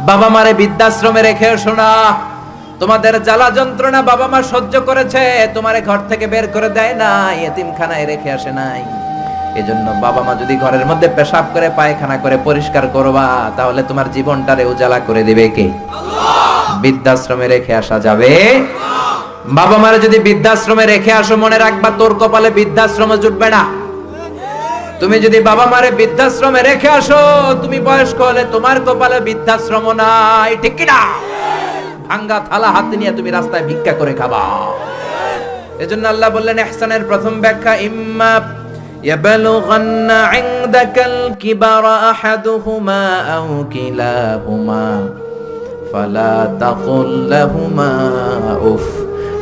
বাবা মারে বৃদ্ধাশ্রমে রেখে শোনা। তোমাদের জ্বালা যন্ত্রণা বাবা মা সহ্য করেছে তোমারে ঘর থেকে বের করে দেয় না এতিমখানায় রেখে আসে নাই। এজন্য বাবা মা যদি ঘরের মধ্যে পেশাব করে পায়খানা করে পরিষ্কার করবা তাহলে তোমার জীবনটারে উজালা করে দিবে কে? বৃদ্ধাশ্রমে রেখে আসা যাবে। বাবা মারে যদি বৃদ্ধাশ্রমে রেখে আসো মনে রাখবা তোর কপালে বৃদ্ধাশ্রমে জুটবে না। তুমি যদি বাবা মারে বৃদ্ধাশ্রমে রেখে আসো তুমি বয়স্ক হলে তোমার কপালে বৃদ্ধাশ্রম নাই ঠিক কি না ভাঙ্গা থালা হাতে নিয়ে তুমি রাস্তায় ভিক্ষা করে খাবা এজন্য আল্লাহ বললেন ইহসানের প্রথম ব্যাখ্যা ইম্মা يبلغن عندك الكبر أحدهما أو كلاهما فلا تقل لهما উফ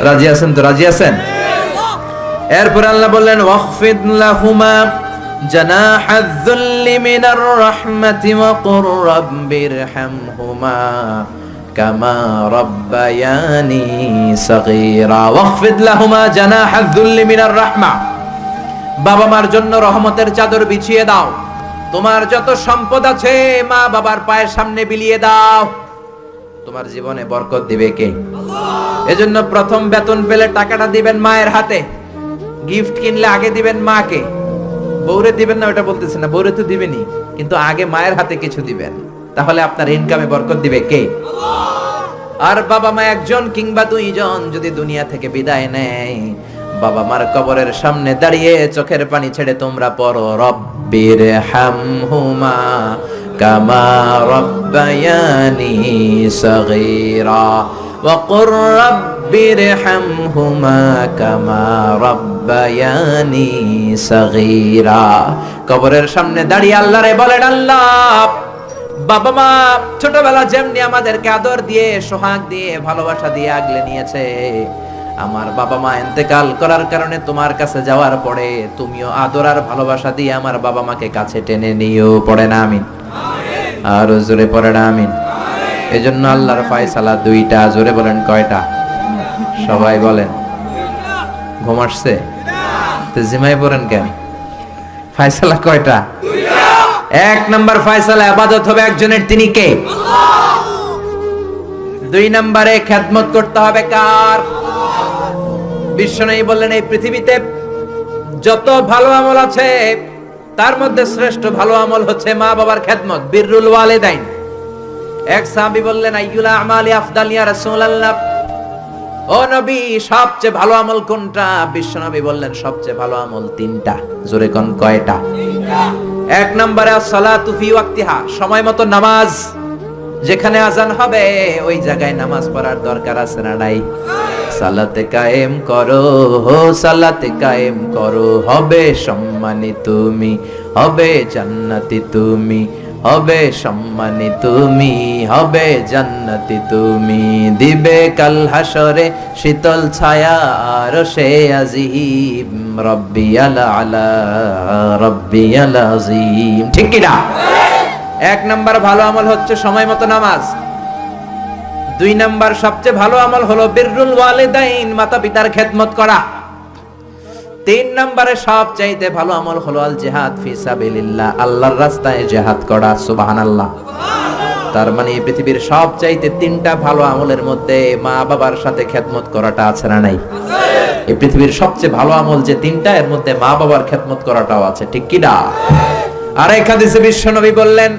রাজি আছেন তো রাজি আছেন এরপর আল্লাহ বললেন ওয়াখফিদ লাহুমা جناح الذل من الرحمة وقل رب ارحمهما كما ربياني صغيرا واخفض لهما جناح الذل من الرحمة বাবা মার জন্য রহমতের চাদর বিছিয়ে দাও তোমার যত সম্পদ আছে মা বাবার পায়ের সামনে বিলিয়ে দাও তোমার জীবনে বরকত দিবে কে? এজন্য প্রথম বেতন পেলে টাকাটা দিবেন মায়ের হাতে। গিফট কিনলে আগে দিবেন মাকে। বউরে দিবেন না ওটা বলতেছে না। বউরে তো দিবেনই কিন্তু আগে মায়ের হাতে কিছু দিবেন। তাহলে আপনার ইনকামে বরকত দিবে কে? আর বাবা মা একজন কিংবা দুইজন যদি দুনিয়া থেকে বিদায় নেয়, বাবা মার কবরের সামনে দাঁড়িয়ে চোখের পানি ছেড়ে তোমরা পড়ো রব্বির হামহুমা কামা রব্বায়ানি সগীরা وقل رب ارحمهما كما ربياني صغيرا কবরের সামনে দাঁড়িয়ে আল্লাহরে বলেন আল্লাহ বাবা মা ছোটবেলা যেমনি আমাদেরকে আদর দিয়ে সোহাগ দিয়ে ভালোবাসা দিয়ে আগলে নিয়েছে আমার বাবা মা এতেকাল করার কারণে তোমার কাছে যাওয়ার পরে তুমিও আদর আর ভালোবাসা দিয়ে আমার বাবা মাকে কাছে টেনে নিও পড়ে না আমিন আর জোরে পড়ে না আমিন। এজন্য আল্লাহর ফায়সালা দুইটা, জোরে বলেন কয়টা? সবাই বলেন। ঘুম আসছে? তো জিমাই পড়েন কেন? ফায়সালা কয়টা? এক নম্বর ফায়সালা, আবাদত হবে একজনের, তিনি কে? দুই নম্বরে খেদমত করতে হবে কার? বিশ্বনয়ী বললেন, এই পৃথিবীতে যত ভালো আমল আছে তার মধ্যে শ্রেষ্ঠ ভালো আমল হচ্ছে মা বাবার খেদমত বিররুল ওয়ালিদাইন। এক সাহাবী বললেন, আইয়ুলা আমালি আফদাল ইয়া রাসূলুল্লাহ? ও নবী, সবচেয়ে ভালো আমল কোনটা? বিশ্ব নবী বললেন, সবচেয়ে ভালো আমল তিনটা, জোরে কোন কয়টা? এক নম্বরে সালাতু ফি ওয়াক্তিহা সময় মতো নামাজ। যেখানে আজান হবে, ওই জায়গায় নামাজ পড়ার দরকার আছে না নাই? সালাতে কায়েম করো, হো সালাতে কায়েম করো, হবে সম্মানী তুমি, হবে জান্নাতি তুমি, হবে সম্মানী তুমি, হবে জান্নাতি তুমি। দিবে কাল হাসরে শীতল ছায়া, আর সে আজিম, রব্বি আলা আলা, রব্বি আলা আজিম। ঠিক কি না এক নাম্বার ভালো আমল হচ্ছে সময় মতো নামাজ। দুই নাম্বার সবচেয়ে ভালো আমল হলো বিররুল ওয়ালিদাইন মাতা পিতার খেদমত করা। তিন নম্বরে সব চাইতে ভালো আমল হলো আল জেহাদ ফি সাবিলিল্লাহ, আল্লাহর রাস্তায় জেহাদ করা, সুবহানাল্লাহ। তার মানে পৃথিবীর সব চাইতে তিনটা ভালো আমলের মধ্যে মা বাবার সাথে খেদমত করাটা আছে না নাই? এই পৃথিবীর সবচেয়ে ভালো আমল যে তিনটা, এর মধ্যে মা বাবার খেদমত করাটাও আছে, ঠিক কি না? আর এক হাদিসে বিশ্বনবী বললেন,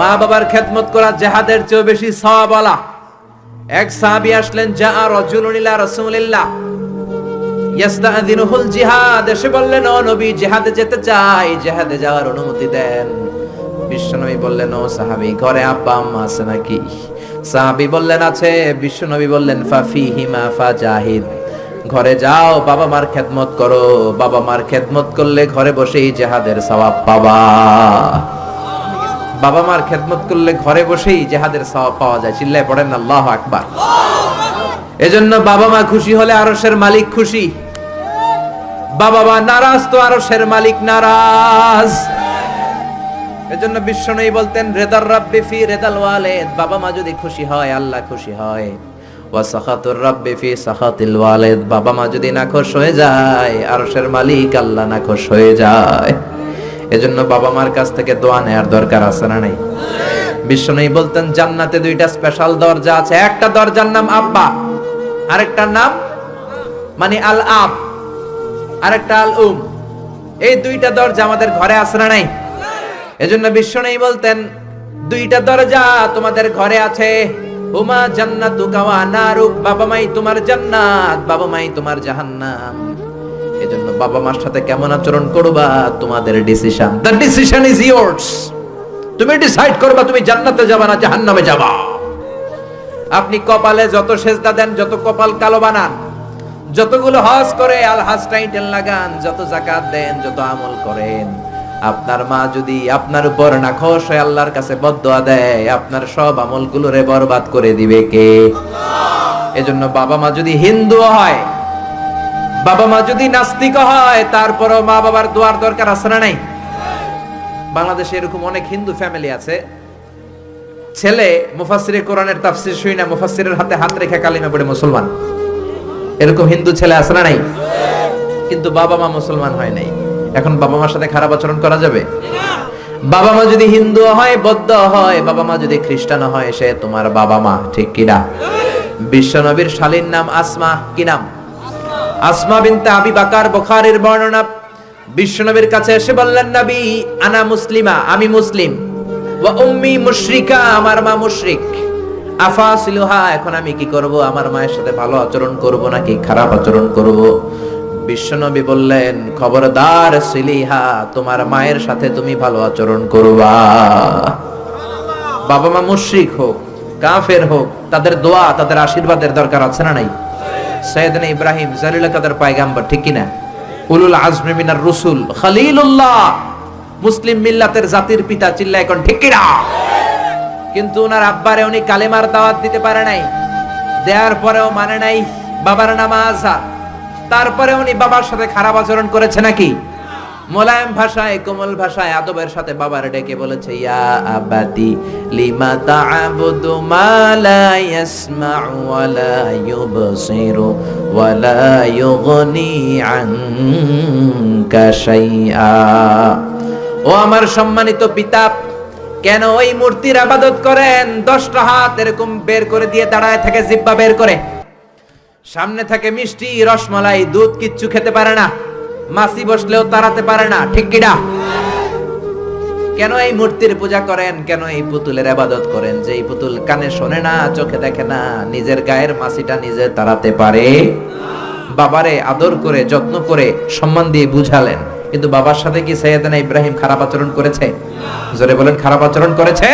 মা বাবার খেদমত করা জেহাদের চেয়েও বেশি সওয়াবলা এক সাহাবী আসলেন যা রাজুলুন ইলা রাসূলিল্লাহ। ইয়াস্তাযিনুহুল জিহাদ। এসে বললেন, ও নবী, জিহাদে যেতে চাই, জিহাদে যাওয়ার অনুমতি দেন। বিশ্বনবী বললেন, ও সাহাবী, ঘরে আব্বা আম্মা আছে নাকি? সাহাবী বললেন, আছে। বিশ্বনবী বললেন ফাফি হিমা ফা জাহিদ। ঘরে যাও, বাবা মার খেদমত করো। বাবা মার খেদমত করলে ঘরে বসেই জেহাদের সওয়াব পাবা। বাবা মার খেদমত করলে ঘরে বসেই জেহাদের সওয়াব পাওয়া যায়। চিল্লায় পড়েন, আল্লাহু আকবার। এজন্য বাবা মা খুশি হলে আরশের মালিক খুশি। বাবা মা নারাজ, তো আরশের মালিক নারাজ। এজন্য বিশ্ব নেই বলতেন, রেদার রাব্বি ফি রেদাল ওয়ালিদ। বাবা মা যদি খুশি হয়, আল্লাহ খুশি হয়। ওয়া সাখাতুর রাব্বি ফি সাখাতিল ওয়ালিদ। বাবা মা যদি নাখোশ হয়ে যায়, আরশের মালিক আল্লাহ নাখোশ হয়ে যায়। এজন্য বাবা মার কাছ থেকে দোয়া নেয়ার দরকার আছে না নাই? নেই বলতেন, জান্নাতে দুইটা স্পেশাল দরজা আছে। একটা দরজার নাম আব্বা, আরেকটার নাম মানে আল আব আরেকটা আল উম এই দুইটা দরজা আমাদের ঘরে আছে না নাই? এজন্য বিশ্ব নেই বলতেন, দুইটা দরজা তোমাদের ঘরে আছে। উমা জান্নাতু কাওয়া নারুক, বাবা মাই তোমার জান্নাত, বাবা মাই তোমার জাহান্নাম। এজন্য বাবা মার সাথে কেমন আচরণ করবা? তোমাদের decision the decision is yours তুমি ডিসাইড করবা, তুমি জান্নাতে যাবা না জাহান্নামে যাবা। আপনি কপালে যত সেজদা দেন, যত কপাল কালো বানান, যতগুলো হজ করে, আল হাজ টাইটেল লাগান, যত জাকাত দেন, যত আমল করেন, আপনার মা যদি আপনার উপর নাখোশ হয়ে আল্লাহর কাছে বদদোয়া দেয়, আপনার সব আমলগুলো রে বরবাদ করে দিবে কে? এজন্য বাবা মা যদি হিন্দু হয় বাবা মা যদি নাস্তিক হয়, তারপরও মা বাবার দোয়ার দরকার আছে না নাই? বাংলাদেশে এরকম অনেক হিন্দু ফ্যামিলি আছে। ছেলে মুফাসসিরে কোরআনের তাফসীর শুই না, মুফাসসিরের হাতে হাত রেখে কালিমা পড়ে মুসলমান। এরকম হিন্দু ছেলে আছে না নাই? কিন্তু বাবা মা মুসলমান হয় নাই। এখন বাবা মার সাথে খারাপ আচরণ করা যাবে? বাবা মা যদি হিন্দু হয়, বৌদ্ধ হয়, বাবা মা যদি খ্রিস্টান হয়, সে তোমার বাবা মা, ঠিক কিনা? বিশ্বনবীর শালীর নাম আসমা, কি নাম? আসমা বিনতে আবি বাকার বুখারীর বর্ণনা। বিশ্বনবীর কাছে এসে বললেন, নবী, আনা মুসলিমা, আমি মুসলিম। ওয়া উম্মি মুশরিকা, আমার মা মুশরিক। আফাসিলুহা, এখন আমি কি করব? আমার মায়ের সাথে ভালো আচরণ করব নাকি খারাপ আচরণ করব? বিশ্বনবী বললেন, খবরদার সিলিহা, তোমার মায়ের সাথে তুমি ভালো আচরণ করবা। বাবা মা মুশরিক হোক, কাফের হোক, তাদের দোয়া, তাদের আশীর্বাদের দরকার আছে না নাই? সৈয়দনা ইব্রাহিম জালিল কাদের পায়গাম্বর, ঠিক কিনা? উলুল আজমি মিনার রসুল, খালিলুল্লাহ, মুসলিম মিল্লাতের জাতির পিতা চিল্লা এখন, ঠিক কিনা? কিন্তু ওনার আব্বারে উনি কালেমার দাওয়াত দিতে পারে নাই। দেওয়ার পরেও মানে নাই বাবার নামাজ। তারপরে উনি বাবার সাথে খারাপ আচরণ করেছে নাকি? মোলায়েম ভাষায়, কোমল ভাষায় আদবের সাথে বাবার ডেকে বলেছে, ইয়া আবাতি লিমা তা'বুদু মা লা ইয়াসমা'ু ওয়া লা ওয়া লা আনকা শাইআ। ও আমার সম্মানিত পিতা, কেন ওই মূর্তির আবাদত করেন? দশটা হাত এরকম বের করে দিয়ে দাঁড়ায় থাকে জিব্বা বের করে। সামনে থাকে মিষ্টি, রসমালাই, দুধ কিচ্ছু খেতে পারে না। মাসি বসলেও তাড়াতে পারে না, ঠিক কিনা কেন এই মূর্তির পূজা করেন? কেন এই পুতুলের আবাদত করেন? যে এই পুতুল কানে শোনে না, চোখে দেখে না, নিজের গায়ের মাসিটা নিজে তাড়াতে পারে? বাবারে আদর করে, যত্ন করে সম্মান দিয়ে বুঝালেন। কিন্তু বাবার সাথে কি সৈয়দনা ইব্রাহিম খারাপ আচরণ করেছে? জোরে বলেন, খারাপ আচরণ করেছে?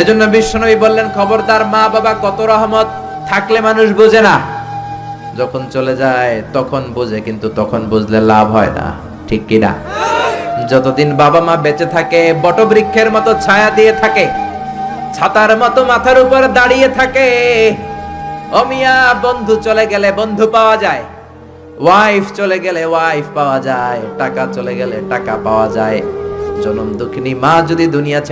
এজন্য বিশ্বনবী বললেন, খবরদার মা বাবা কত রহমত, থাকলে মানুষ বোঝে না। যখন চলে যায়, তখন বোঝে, কিন্তু তখন বুঝলে লাভ হয় না। ঠিক কিনা যতদিন বাবা মা বেঁচে থাকে, বটবৃক্ষের মতো ছায়া দিয়ে থাকে, ছাতার মতো মাথার উপর দাঁড়িয়ে থাকে, অমিয়া, বন্ধু চলে গেলে বন্ধু পাওয়া যায় ওয়াইফ চলে গেলে ওয়াইফ পাওয়া যায়, টাকা চলে গেলে টাকা পাওয়া যায়, জনম দুঃখিনী মা যদি দুনিয়া ছেড়ে